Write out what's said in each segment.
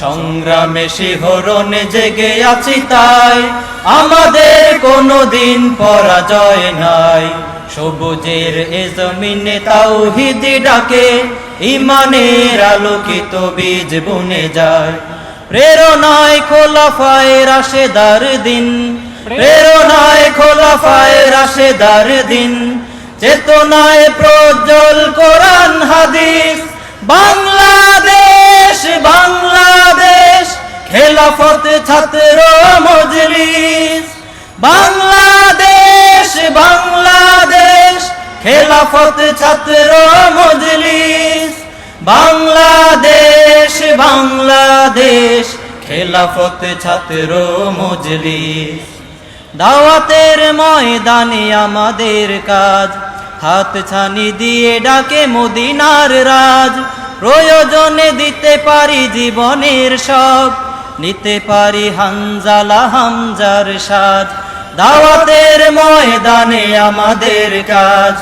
সংগ্রামে শিহরণে জেগে আছি তাই। আমাদের কোনো দিন পরাজয় নাই। সবুজের এ জমিনে তাওহিদি ডাকে ইমানের আলোকিত বীজ বুনে যায়। প্রেরণায় খোলাফায় রাশেদার দিন, প্রেরণায় খোলাফায় রাশেদার দিন। চেতনায় প্রজ্জ্বল কোরআন হাদিস বাংলাদেশ খেলাফত ছাত্র মজলিস। বাংলাদেশ বাংলাদেশ, খেলাফত ছাত্র মজলিস। বাংলাদেশ বাংলাদেশ, খেলাফত ছাত্র মজলিস। দাওয়াতের ময়দানে আমাদের কাজ, হাত ছানি দিয়ে ডাকে মদিনার রাজ। প্রয়োজনে দিতে পারি জীবনের সব নিতে পারি হানজালা হামজার সাজ। দাওয়াতের ময়দানে আমাদের কাজ।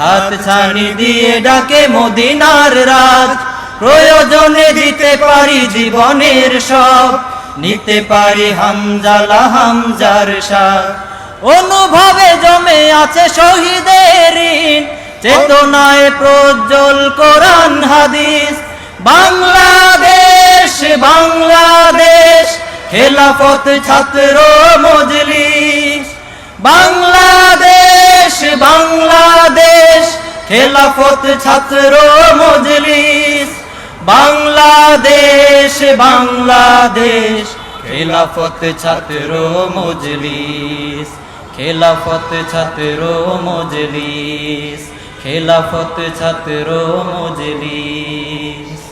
হাত ছানি দিয়ে ডাকে মদিনার রাজ। প্রয়োজনে দিতে পারি জীবনের সব। নিতে পারি হামজালা হামজার সাথ অনুভবে জমে আছে শহীদের ঋণ। চেতনায় প্রজ্জ্বল কোরআন হাদিস। বাংলাদেশ বাংলাদেশ খেলাফত ছাত্র মজলিস। বাংলাদেশ বাংলাদেশ খেলাফত ছাত্র মজলিস। বাংলাদেশ বাংলাদেশ খেলাফত ছাত্র মজলিস। খেলাফত ছাত্র মজলিস। খেলাফত ছাত্র মজলিস।